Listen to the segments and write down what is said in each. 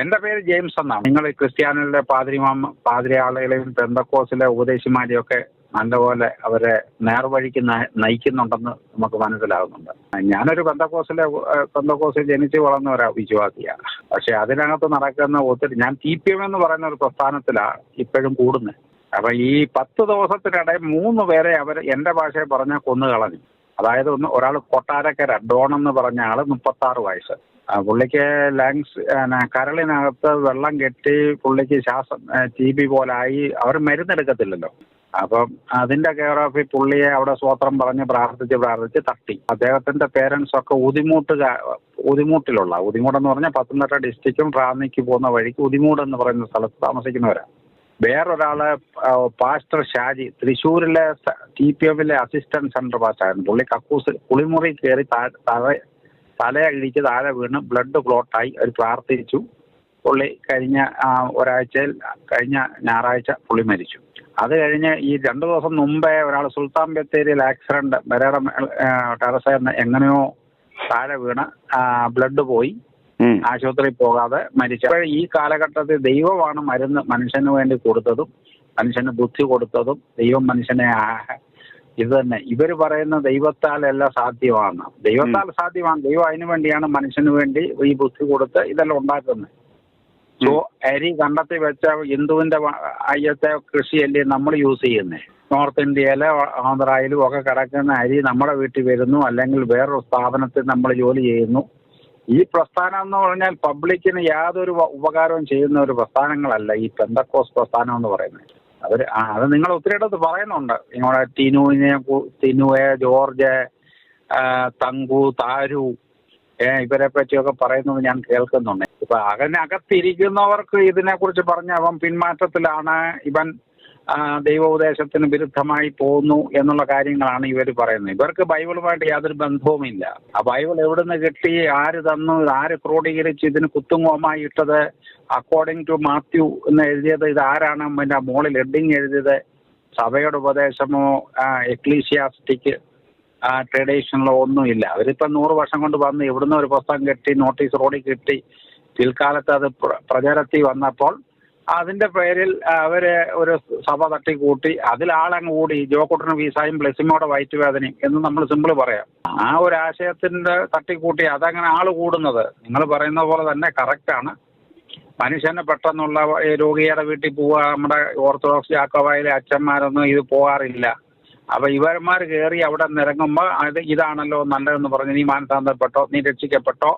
എന്റെ പേര് ജെയിംസ് എന്നാണ്. നിങ്ങൾ ക്രിസ്ത്യാനികളുടെ പാതിരിമാം പാതിരിയാളുകളെയും പെന്തക്കോസിലെ ഉപദേശിമാരെയും ഒക്കെ നല്ലപോലെ അവരെ നേർവഴിക്ക് നയിക്കുന്നുണ്ടെന്ന് നമുക്ക് മനസ്സിലാകുന്നുണ്ട് ഞാനൊരു പെന്തക്കോസിലെ പെന്തക്കോസിൽ ജനിച്ചു വളർന്ന ഒരു വിശ്വാസിയാണ് പക്ഷെ അതിനകത്ത് നടക്കുന്ന ഒത്തിരി ഞാൻ ടി പി എം എന്ന് പറയുന്ന ഒരു പ്രസ്ഥാനത്തിലാണ് ഇപ്പോഴും കൂടുന്നത് അപ്പൊ ഈ പത്ത് ദിവസത്തിനിടെ മൂന്ന് പേരെ അവർ എന്റെ ഭാഷയെ പറഞ്ഞാൽ കൊന്നു കളഞ്ഞു അതായത് ഒന്ന് ഒരാൾ കൊട്ടാരക്കര ഡോൺ എന്ന് പറഞ്ഞ ആൾ മുപ്പത്തി വയസ്സ്. ആ, പുള്ളിക്ക് ലങ്സ് കരളിനകത്ത് വെള്ളം കെട്ടി പുള്ളിക്ക് ശ്വാസം ടി ബി പോലായി. അവർ മരുന്നെടുക്കത്തില്ലല്ലോ. അപ്പം അതിന്റെ കെയർ ഓഫ് പുള്ളിയെ അവിടെ സ്വോത്രം പറഞ്ഞ് പ്രാർത്ഥിച്ച് പ്രാർത്ഥിച്ച് തട്ടി. അദ്ദേഹത്തിന്റെ പേരൻസ് ഒക്കെ ഉദിമൂട്ട് ഉദിമൂട്ടിലുള്ള ഉദിമൂട് എന്ന് പറഞ്ഞാൽ പത്തനംതിട്ട ഡിസ്ട്രിക്റ്റും റാന്നിക്ക് പോകുന്ന വഴിക്ക് ഉദിമൂട് എന്ന് പറയുന്ന സ്ഥലത്ത് താമസിക്കുന്നവരാണ് വേറൊരാൾ പാസ്റ്റർ ഷാജി തൃശ്ശൂരിലെ ടി പി എമ്മിലെ അസിസ്റ്റന്റ് സെൻട്രൽ പാസ്റ്റായിരുന്നു പുള്ളി കക്കൂസ് കുളിമുറി കയറി താഴെ തലയഴിച്ച് താഴെ വീണ് ബ്ലഡ് ക്ലോട്ടായി അവർ പ്രാർത്ഥിച്ചു. പുള്ളി കഴിഞ്ഞ ഒരാഴ്ചയിൽ കഴിഞ്ഞ ഞായറാഴ്ച പുള്ളി മരിച്ചു. അത് കഴിഞ്ഞ് ഈ രണ്ടു ദിവസം മുമ്പേ ഒരാൾ സുൽത്താൻ ബത്തേരിയിൽ ആക്സിഡന്റ് വരയുടെ ടെറസ് എങ്ങനെയോ താഴെ വീണ് ബ്ലഡ് പോയി. ആശുപത്രിയിൽ പോകാതെ മരിച്ചു. ഈ കാലഘട്ടത്തിൽ ദൈവമാണ് മരുന്ന് മനുഷ്യന് വേണ്ടി കൊടുത്തതും മനുഷ്യന് ബുദ്ധി കൊടുത്തതും ദൈവം മനുഷ്യനെ ഇത് തന്നെ. ഇവർ പറയുന്ന ദൈവത്താൽ എല്ലാം സാധ്യമാണ്. ദൈവത്താൽ സാധ്യമാണ്. ദൈവം അതിനു വേണ്ടിയാണ് മനുഷ്യന് വേണ്ടി ഈ ബുദ്ധി കൊടുത്ത് ഇതെല്ലാം ഉണ്ടാക്കുന്നത്. സോ അരി കണ്ടെത്തി വെച്ച ഹിന്ദുവിന്റെ അയ്യത്തെ കൃഷിയല്ലേ നമ്മൾ യൂസ് ചെയ്യുന്നത് നോർത്ത് ഇന്ത്യയിലെ ആന്ധ്രയിലും ഒക്കെ കിടക്കുന്ന അരി നമ്മുടെ വീട്ടിൽ വരുന്നു. അല്ലെങ്കിൽ വേറൊരു സ്ഥാപനത്തിൽ നമ്മൾ ജോലി ചെയ്യുന്നു. ഈ പ്രസ്ഥാനം എന്ന് പറഞ്ഞാൽ പബ്ലിക്കിന് യാതൊരു ഉപകാരവും ചെയ്യുന്ന ഒരു പ്രസ്ഥാനങ്ങളല്ല ഈ പെന്തക്കോസ് പ്രസ്ഥാനം എന്ന് പറയുന്നത്. അവർ അത് നിങ്ങൾ ഒത്തിരി ഇടത്ത് പറയുന്നുണ്ട്. നിങ്ങളുടെ ടിനുവിനെ ടിനുവെ ജോർജ് തങ്കു താരു ഇവരെ പറ്റിയൊക്കെ പറയുന്നത് ഞാൻ കേൾക്കുന്നുണ്ട്. ഇപ്പൊ അതിനകത്തിരിക്കുന്നവർക്ക് ഇതിനെക്കുറിച്ച് പറഞ്ഞ അവൻ പിന്മാറ്റത്തിലാണ് ഇവൻ ദൈവോപദേശത്തിന് വിരുദ്ധമായി പോകുന്നു എന്നുള്ള കാര്യങ്ങളാണ് ഇവർ പറയുന്നത്. ഇവർക്ക് ബൈബിളുമായിട്ട് യാതൊരു ബന്ധവുമില്ല. ആ ബൈബിൾ എവിടുന്ന് കിട്ടി ആര് തന്നു ആര് ക്രോഡീകരിച്ച് ഇതിന് കുത്തുങ്ങോമായി ഇട്ടത് അക്കോർഡിംഗ് ടു മാത്യു എന്ന് എഴുതിയത് ഇത് ആരാണ് പിന്നെ മോളിൽ ഹെഡിങ് എഴുതിയത് സഭയുടെ ഉപദേശമോ എക്ലീസിയാസ്റ്റിക് ട്രഡീഷണലോ ഒന്നുമില്ല. അവരിപ്പം നൂറ് വർഷം കൊണ്ട് വന്ന് ഇവിടുന്ന് ഒരു പുസ്തകം കെട്ടി നോട്ടീസ് റോഡിൽ കിട്ടി. പിൽക്കാലത്ത് അത് പ്ര- പ്രചാരത്തിൽ വന്നപ്പോൾ അതിന്റെ പേരിൽ അവർ ഒരു സഭ തട്ടിക്കൂട്ടി. അതിൽ ആളങ്ങ് കൂടി ജോക്കുട്ടന് വീസായും ബ്ലെസിമോടെ വയറ്റുവേദനയും എന്ന് നമ്മൾ സിമ്പിൾ പറയാം. ആ ഒരു ആശയത്തിന്റെ തട്ടിക്കൂട്ടി അതങ്ങനെ ആൾ കൂടുന്നത് നിങ്ങൾ പറയുന്ന പോലെ തന്നെ കറക്റ്റാണ് മനുഷ്യന് പെട്ടെന്നുള്ള രോഗിയുടെ വീട്ടിൽ പോവുക നമ്മുടെ ഓർത്തഡോക്സ് ജാക്കോബായിലെ അച്ഛന്മാരൊന്നും ഇത് പോകാറില്ല. അപ്പൊ ഇവന്മാർ കയറി അവിടെ നിറങ്ങുമ്പോൾ അത് ഇതാണല്ലോ നല്ലതെന്ന് പറഞ്ഞ് നീ മാനസാന്തരപ്പെട്ടോ നീ രക്ഷിക്കപ്പെട്ടോ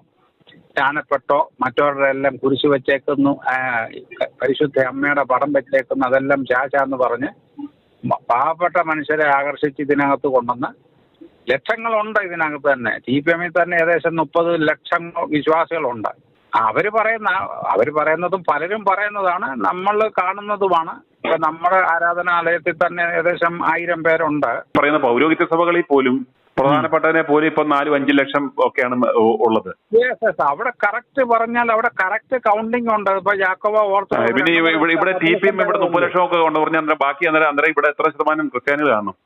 ജ്ഞാനപ്പെട്ടോ മറ്റവരുടെ എല്ലാം കുരിശ് വെച്ചേക്കുന്നു പരിശുദ്ധ അമ്മയുടെ പടം വെച്ചേക്കുന്നു അതെല്ലാം ചാച്ചാന്ന് പറഞ്ഞ് മ- പാവപ്പെട്ട മനുഷ്യരെ ആകർഷിച്ച് ഇതിനകത്ത് കൊണ്ടുവന്ന് ലക്ഷങ്ങളുണ്ട് ഇതിനകത്ത് തന്നെ. ടി പി എമ്മിൽ തന്നെ ഏകദേശം മുപ്പത് ലക്ഷം വിശ്വാസികളുണ്ട്. അവർ പറയുന്ന അവർ പറയുന്നതും പലരും പറയുന്നതാണ് നമ്മൾ കാണുന്നതുമാണ്. ഇപ്പൊ നമ്മുടെ ആരാധനാലയത്തിൽ തന്നെ ഏകദേശം ആയിരം പേരുണ്ട്. പറയുന്ന പൗരോഹിത്യ സഭകളിൽ പോലും പ്രധാനപ്പെട്ടതിനെ പോലും ഇപ്പൊ നാലും അഞ്ചു ലക്ഷം ഒക്കെയാണ് ഉള്ളത്. അവിടെ കറക്റ്റ് പറഞ്ഞാൽ അവിടെ കറക്റ്റ് കൗണ്ടിങ് ഉണ്ട്. ഇപ്പൊ യാക്കോബ ഓർത്ത ഓർത്തോ പിന്നെ ഇവിടെ ഇവിടെ ടി പി എം ഇവിടെ മുപ്പത് ലക്ഷം ഒക്കെ ഉണ്ട് പറഞ്ഞാൽ ബാക്കി അന്നേരം അന്നേരം ഇവിടെ എത്ര ശതമാനം ക്രിസ്ത്യാനികൾ കാണും?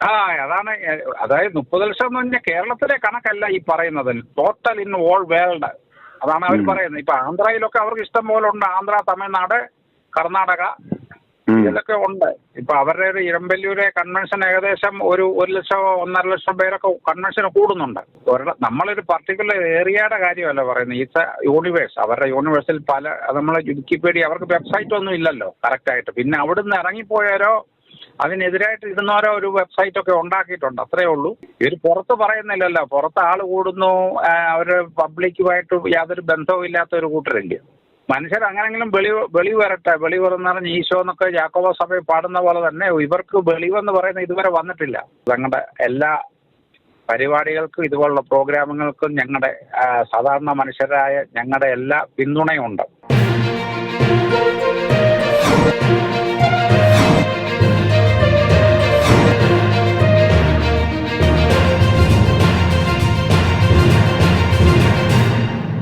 ആ അതാണ് അതായത് മുപ്പത് ലക്ഷം എന്ന് പറഞ്ഞാൽ കേരളത്തിലെ കണക്കല്ല ഈ പറയുന്നത്. ടോട്ടൽ ഇൻ ഓൾ വേൾഡ് അതാണ് അവർ. പറയുന്നത്. ഇപ്പൊ ആന്ധ്രയിലൊക്കെ അവർക്ക് ഇഷ്ടം പോലെ ഉണ്ട്. ആന്ധ്ര തമിഴ്നാട് കർണാടക ഇതൊക്കെ ഉണ്ട്. ഇപ്പൊ അവരുടെ ഒരു ഇരമ്പല്ലൂരെ കൺവെൻഷൻ ഏകദേശം ഒരു ഒരു ലക്ഷം ഒന്നര ലക്ഷം പേരൊക്കെ കൺവെൻഷൻ കൂടുന്നുണ്ട്. ഒരിട നമ്മളൊരു പർട്ടിക്കുലർ ഏരിയയുടെ കാര്യമല്ല പറയുന്നത്. ഇറ്റ്സ് യൂണിവേഴ്സ് അവരുടെ യൂണിവേഴ്സിൽ പല നമ്മളെ നമ്മൾ വിക്കിപീഡിയ അവർക്ക് വെബ്സൈറ്റ് ഒന്നും ഇല്ലല്ലോ. കറക്റ്റ് ആയിട്ട്. പിന്നെ അവിടുന്ന് ഇറങ്ങിപ്പോയവരോ അതിനെതിരായിട്ട് ഇടുന്നവരോ ഒരു വെബ്സൈറ്റ് ഒക്കെ ഉണ്ടാക്കിയിട്ടുണ്ട് അത്രേ ഉള്ളൂ. ഇവർ പുറത്ത് പറയുന്നില്ലല്ലോ. പുറത്ത് ആൾ കൂടുന്നു അവർ പബ്ലിക്കുമായിട്ട് യാതൊരു ബന്ധവും ഇല്ലാത്ത ഒരു കൂട്ടരല്ലേ. മനുഷ്യർ അങ്ങനെങ്കിലും വെളി വെളി വരട്ടെ. വെളി വരെന്ന് പറഞ്ഞ് ഈശോ എന്നൊക്കെ ജാക്കോബ സഭയിൽ പാടുന്ന പോലെ തന്നെ ഇവർക്ക് വെളിവെന്ന് പറയുന്ന ഇതുവരെ വന്നിട്ടില്ല. ഞങ്ങളുടെ എല്ലാ പരിപാടികൾക്കും ഇതുപോലുള്ള പ്രോഗ്രാമുകൾക്കും ഞങ്ങളുടെ സാധാരണ മനുഷ്യരായ ഞങ്ങളുടെ എല്ലാ പിന്തുണയുണ്ട്.